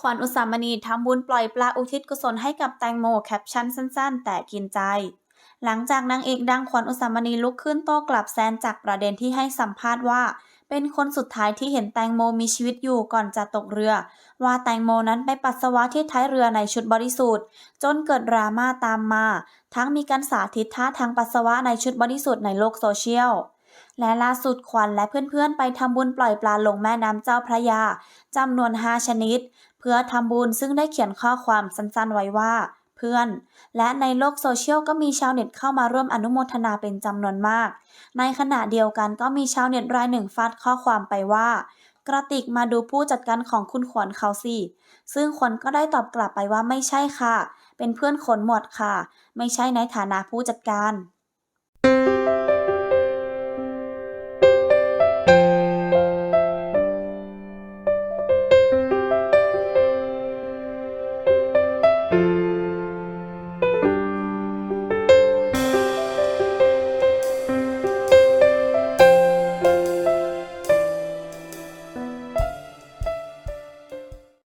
ขวัญอุสามณีทำบุญปล่อยปลาอุทิศกุศลให้กับแตงโมแคปชั่นสั้น ๆ แต่กินใจ หลังจากนางเอกดังขวัญอุสามณีลุกขึ้นโต้กลับแซนจากประเด็นที่ให้สัมภาษณ์ว่า เป็นคนสุดท้ายที่เห็นแตงโมมีชีวิตอยู่ก่อนจะตกเรือ ว่าแตงโมนั้นไปปัสสาวะที่ท้ายเรือในชุดบริสุทธิ์จนเกิดดราม่าตามมา ทั้งมีการสาธิตท่าทางปัสสาวะในชุดบริสุทธิ์ในโลกโซเชียล และล่าสุดขวัญและเพื่อนๆ ไปทำบุญปล่อยปลาลงแม่น้ำเจ้าพระยาจำนวน 5 ชนิด เพื่อทำบุญซึ่งได้เขียนข้อความสั้นๆไว้ว่า เพื่อน และในโลกโซเชียลก็มีชาวเน็ตเข้ามาร่วมอนุโมทนาเป็นจำนวนมาก ในขณะเดียวกันก็มีชาวเน็ตรายหนึ่งฟาดข้อความไปว่า กระติกมาดูผู้จัดการของคุณขวัญเขาสิซึ่งขวัญก็ได้ตอบกลับไปว่าไม่ใช่ค่ะ เป็นเพื่อนขนหมดค่ะ ไม่ใช่ในฐานะผู้จัดการ